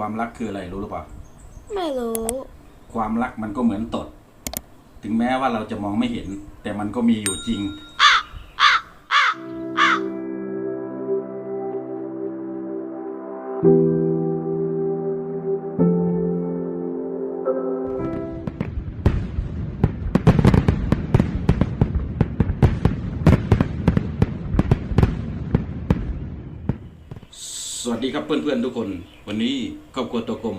ความรักคืออะไรรู้หรือเปล่า ไม่รู้ ความรักมันก็เหมือนตด ถึงแม้ว่าเราจะมองไม่เห็น แต่มันก็มีอยู่จริง สวัสดีครับเพื่อนๆทุกคน วันนี้ครอบครัวตัวกลม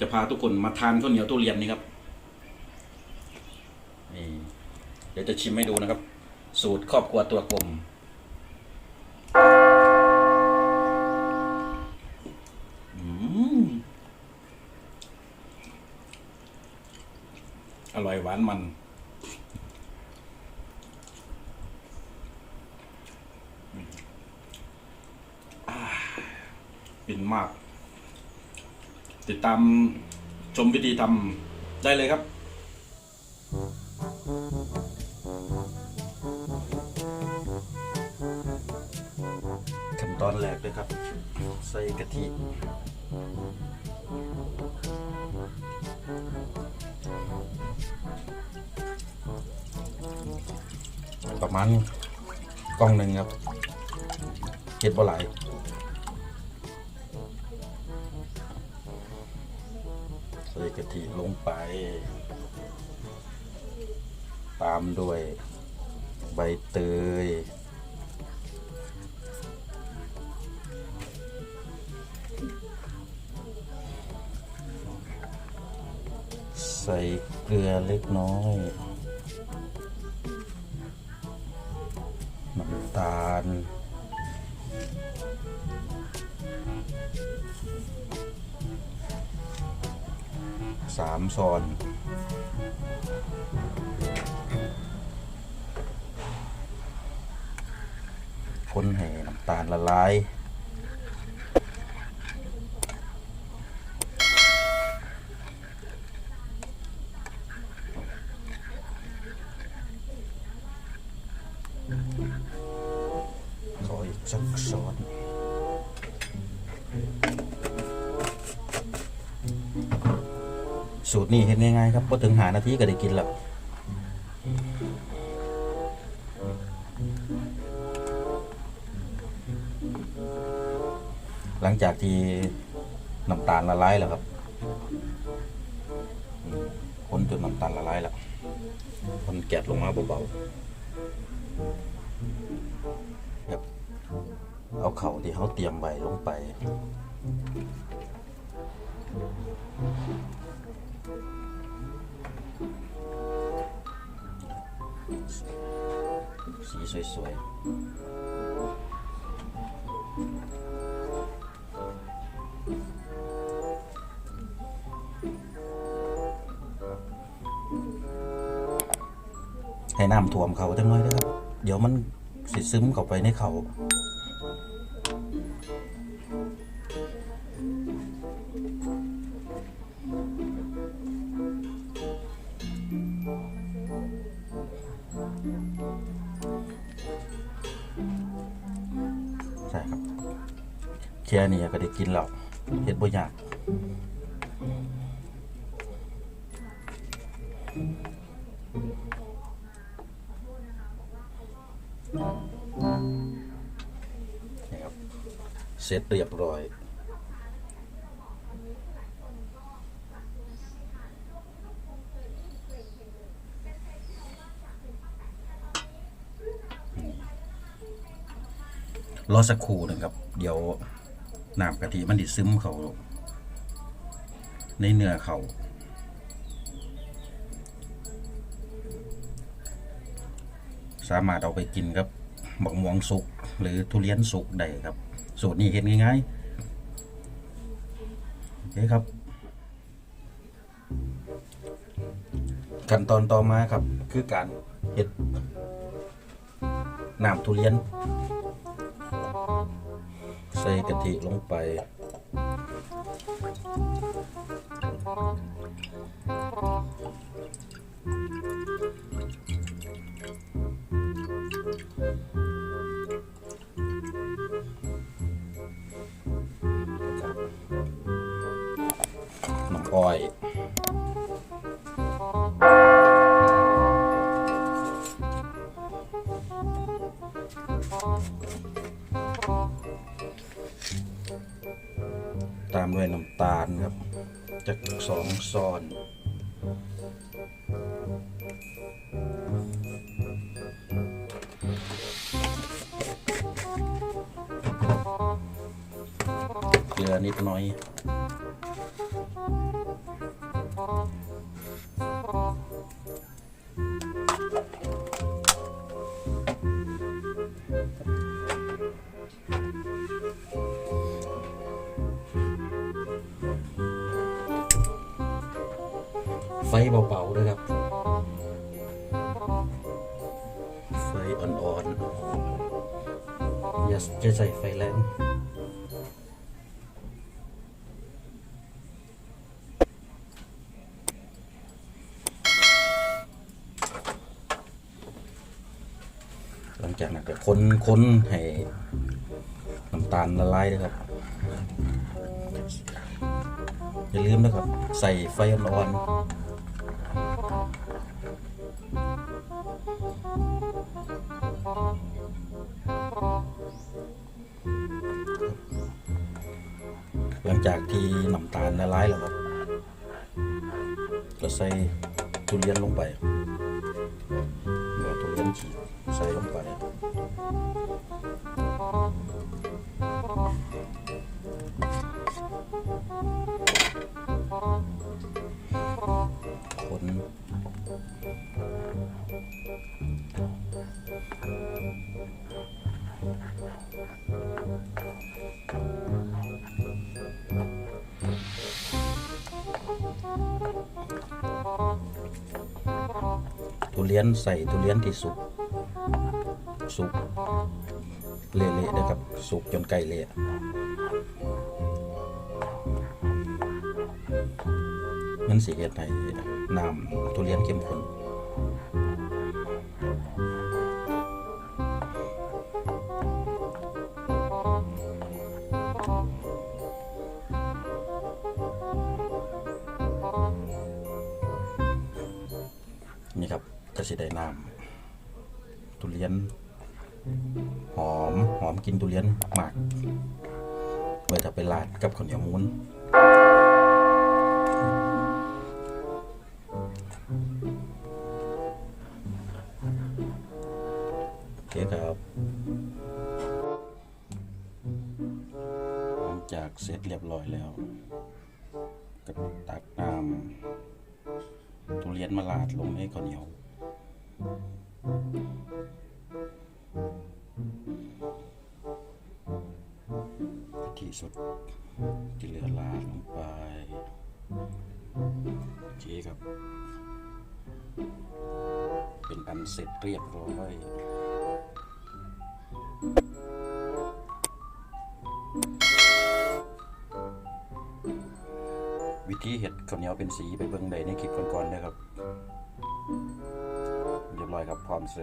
จะพาทุกคนมาทานข้าวเหนียวทุเรียนนี่ครับนี่เดี๋ยวจะชิมให้ดูนะครับ สูตรครอบครัวตัวกลม อร่อยหวานมัน มาก ติดตามชมวิธีทำได้เลยครับ ขั้นตอนแรกเลยครับ ใส่กะทิประมาณกล่องหนึ่งครับเห็ดบ่หลาย กะทิลงไป ตามด้วยใบเตย ใส่เกลือเล็กน้อย น้ำตาล สามช้อนคนให้น้ำตาลละลาย สูตรนี้เห็นง่ายๆครับพอถึงหานาทีก็ได้กินแล้วหลังจากที่น้ำตาลละลายแล้วครับคนจนน้ำตาลละลายแล้วคนแกะลงมาเบาๆครับเอาเข่าที่เขาเตรียมไว้ลงไป สีสวยๆ ให้น้ำท่วมเขาจังน้อยนะครับ เดี๋ยวมันสิซึมเข้าไปในเขา แค่นี้ก็ได้กินแล้วเห็ดบ่ยากนี่ครับเสร็จเรียบร้อยรอสักครู่หนึงครับ เดี๋ยว น้ำกะทิมันดิซึมเขาในเนื้อเขาสามารถเอาไปกินครับบักม่วงสุกหรือทุเรียนสุกได้ครับ สูตรนี้เห็นง่ายๆโอเคครับ ขั้นตอนต่อมาครับคือการเห็ดน้ำทุเรียน ส่กะทิลงไปครับอ้อยามด้วยน้ำตาลครับจากสองซอนเกลือนิดหน่อย ไฟเบาๆด้วยครับ ไฟอ่อนๆ อย่าจะใส่ไฟแรงหลังจากนั้นก็คนคนให้น้ำตาลละลายด้วยครับ อย่าลืมนะครับ ใส่ไฟอ่อนๆ หลังจากที่น้ำตาลละลายแล้วครับ ก็ใส่ทุเรียนลงไปเนื้อทุเรียนฉีกใส่ลงไป เรียนใส่ทุเรียนที่สุกสุกเละๆนะครับสุกจนไก่เละมันสีเฮ็ดให้น้ำทุเรียนเข้มข้น สิได้น้ำทุเรียน หอมหอมกินทุเรียนมากไว้ถ้าไปลาดกับข้าวเหนียวมูนโอเคครับหลังจากเสร็จเรียบร้อยแล้วก็ตักน้ำทุเรียนมาลาดลงในข้าวเหนียว ที่สุดที่เหลือลาดลงไปโอเคครับ เป็นอันเสร็จเรียบร้อยวิธีเห็ดข้าวเหนียวเป็นสีไปเบิ่งใดในคลิปก่อนๆนะครับ เรี